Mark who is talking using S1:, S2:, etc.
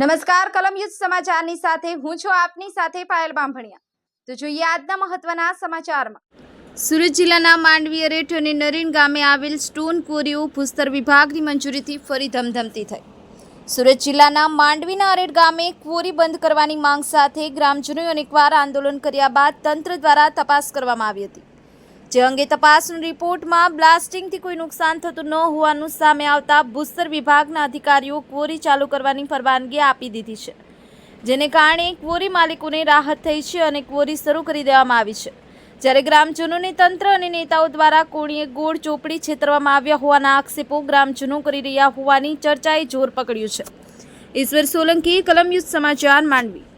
S1: નમસ્કાર કલમયુદ્ધ સમાચારની સાથે હું છું આપની સાથે પાયલ બાંભણિયા. તો જોઈએ આજના મહત્વના સમાચારમાં. સુરત જિલ્લાના માંડવી અરેઠ અને નરીન ગામે આવેલ સ્ટોન કોરીઓ ભૂસ્તર વિભાગની મંજૂરીથી ફરી ધમધમતી થઈ. સુરત જિલ્લાના માંડવીના અરેઠ ગામે ક્વોરી બંધ કરવાની માંગ સાથે ગ્રામજનોએ અનેકવાર આંદોલન કર્યા બાદ તંત્ર દ્વારા તપાસ કરવામાં આવી હતી. જે અંગે તપાસનું રિપોર્ટમાં બ્લાસ્ટિંગથી કોઈ નુકસાન થતું ન હોવાનું સામે આવતા ભૂસ્તર વિભાગના અધિકારીઓ ક્વોરી ચાલુ કરવાની પરવાનગી આપી દીધી છે. જેને કારણે ક્વોરી માલિકોને રાહત થઈ છે અને ક્વોરી શરૂ કરી દેવામાં આવી છે. જ્યારે ગ્રામજનોને તંત્ર અને નેતાઓ દ્વારા કોણીએ ગોળ ચોપડી છેતરવામાં આવ્યા હોવાના આક્ષેપો ગ્રામજનો કરી રહ્યા હોવાની ચર્ચાએ જોર પકડ્યું છે. ઈશ્વર સોલંકી કલમયુદ્ધ સમાચાર, માંડવી.